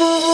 fool.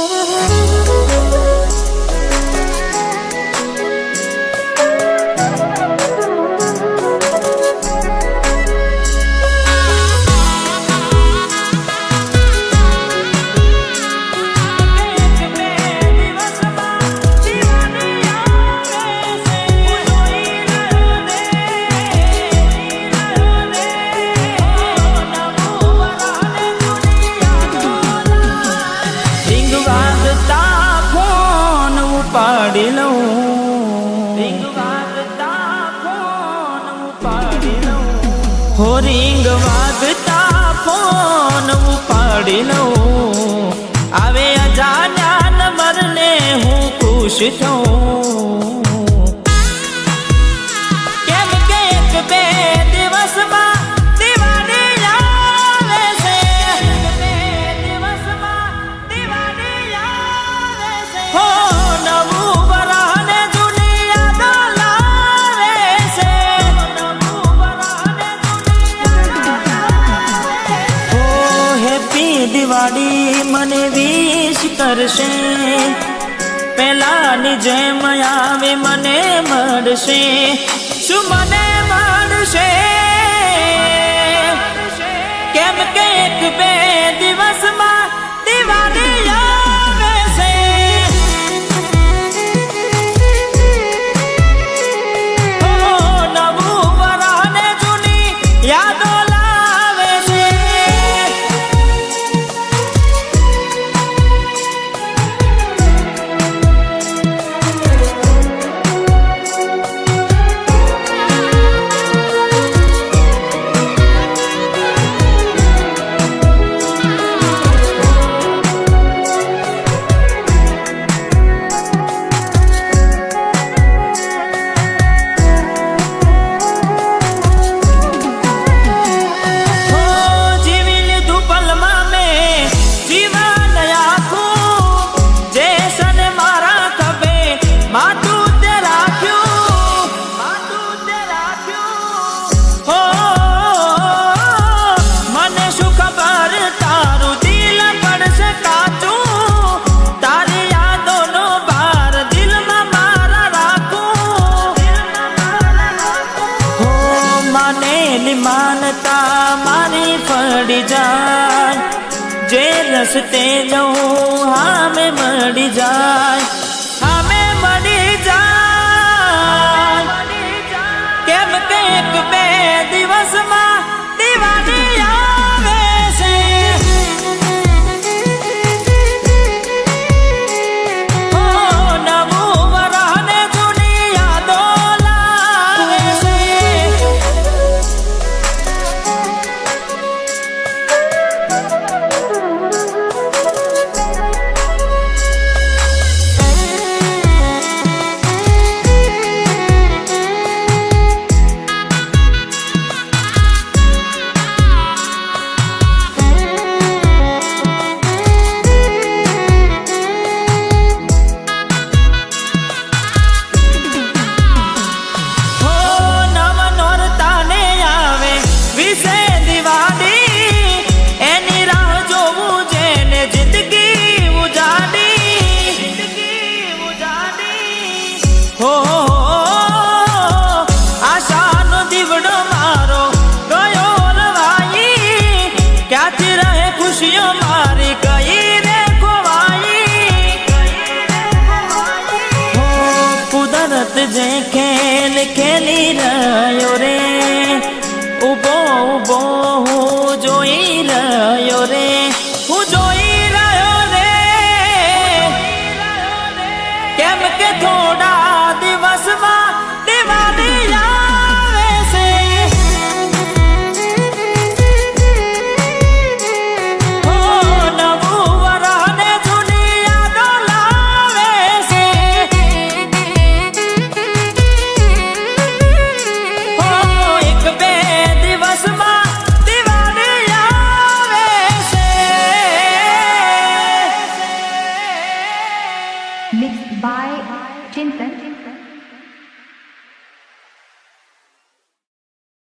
Ring વાગતા phone ઉપાડી લઉં આવે અજાણ્યા નંબરને હું ખુશ થઉં. દિવાળી મને વિશ કરશે. પહેલાની જેમ આવે મને મળશે. શું મને મળશે? માનતા મારી ફળી જાય. જે રસ્તે જઉં હા મેં મળી જાય. હો, આશાનો દીવડો મારો ગયો લવાઈ. ક્યાંથી રહે ખુશીઓ મારી, ગઈ રે ખોવાઈ. કુદરત જે ખેલ ખેલી રહ્યો રે.